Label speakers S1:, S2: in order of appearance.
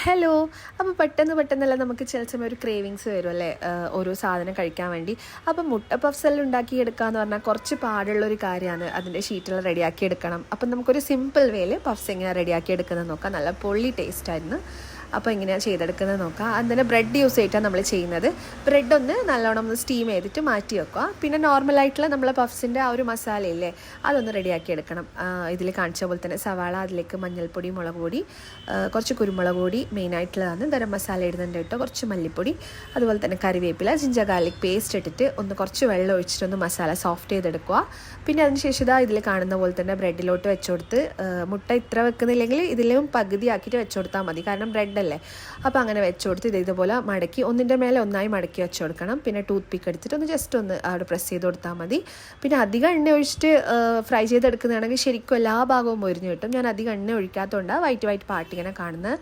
S1: Hello അപ്പോൾ പെട്ടെന്ന് പെട്ടെന്നല്ല നമുക്ക് ചില സമയം ഒരു ക്രേവിങ്സ് വരും അല്ലേ? ഓരോ സാധനം കഴിക്കാൻ വേണ്ടി. അപ്പോൾ മുട്ട പഫ്സെല്ലാം ഉണ്ടാക്കിയെടുക്കുക എന്ന് പറഞ്ഞാൽ കുറച്ച് പാടുള്ളൊരു കാര്യമാണ് അതിന്റെ ഷീറ്റെല്ലാം റെഡിയാക്കി എടുക്കണം. അപ്പം നമുക്കൊരു സിമ്പിൾ വേയിൽ പഫ്സ് എങ്ങനെ റെഡിയാക്കി എടുക്കുന്നത് നോക്കാം. നല്ല പൊള്ളി ടേസ്റ്റ് ആയിരുന്നു. അപ്പോൾ എങ്ങനെയാണ് ചെയ്തെടുക്കുന്നത് നോക്കാം. അതിന് ബ്രെഡ് യൂസ് ചെയ്തിട്ടാണ് നമ്മൾ ചെയ്യുന്നത്. ബ്രെഡ് ഒന്ന് നല്ലോണം ഒന്ന് സ്റ്റീം ചെയ്തിട്ട് മാറ്റി വെക്കുക. പിന്നെ നോർമലായിട്ടുള്ള നമ്മളെ പഫ്സിന്റെ ആ ഒരു മസാലയില്ലേ അതൊന്ന് റെഡിയാക്കി എടുക്കണം. ഇതിൽ കാണിച്ച പോലെ തന്നെ സവാള അതിലേക്ക് മഞ്ഞൾപ്പൊടി മുളക് പൊടി കുറച്ച് കുരുമുളക് പൊടി മെയിനായിട്ടുള്ളതാണ് ഗരം മസാല ഇടുന്നുണ്ട് കേട്ടോ. കുറച്ച് മല്ലിപ്പൊടി അതുപോലെ തന്നെ കറിവേപ്പില ജിഞ്ചർ ഗാർലിക് പേസ്റ്റ് ഇട്ടിട്ട് ഒന്ന് കുറച്ച് വെള്ളം ഒഴിച്ചിട്ട് ഒന്ന് മസാല സോഫ്റ്റ് ചെയ്തെടുക്കുക. പിന്നെ അതിനുശേഷം ഇതാ ഇതിൽ കാണുന്ന പോലെ തന്നെ ബ്രെഡിലോട്ട് വെച്ചുകൊടുത്ത് മുട്ട ഇത്ര വെക്കുന്നില്ലെങ്കിൽ ഇതിലും പകുതി ആക്കിയിട്ട് വെച്ചുകൊടുത്താൽ മതി. കാരണം ബ്രെഡ് അല്ലേ? അപ്പോൾ അങ്ങനെ വെച്ച് കൊടുത്ത് ഇത് ഇതുപോലെ മടക്കി ഒന്നിന്റെ മേലെ ഒന്നായി മടക്കി വെച്ച് കൊടുക്കണം. പിന്നെ ടൂത്ത് പിക്ക് എടുത്തിട്ട് ഒന്ന് ജസ്റ്റ് ഒന്ന് അവിടെ പ്രസ് ചെയ്ത് കൊടുത്താൽ മതി. പിന്നെ അധികം എണ്ണ ഒഴിച്ചിട്ട് ഫ്രൈ ചെയ്തെടുക്കുന്നതാണെങ്കിൽ ശരിക്കും എല്ലാ ഭാഗവും മൊരിഞ്ഞ് കിട്ടും. ഞാൻ അധികം എണ്ണ ഒഴിക്കാത്തതുകൊണ്ടാണ് വൈറ്റ് വൈറ്റ് പാട്ടിങ്ങനെ കാണുന്നത്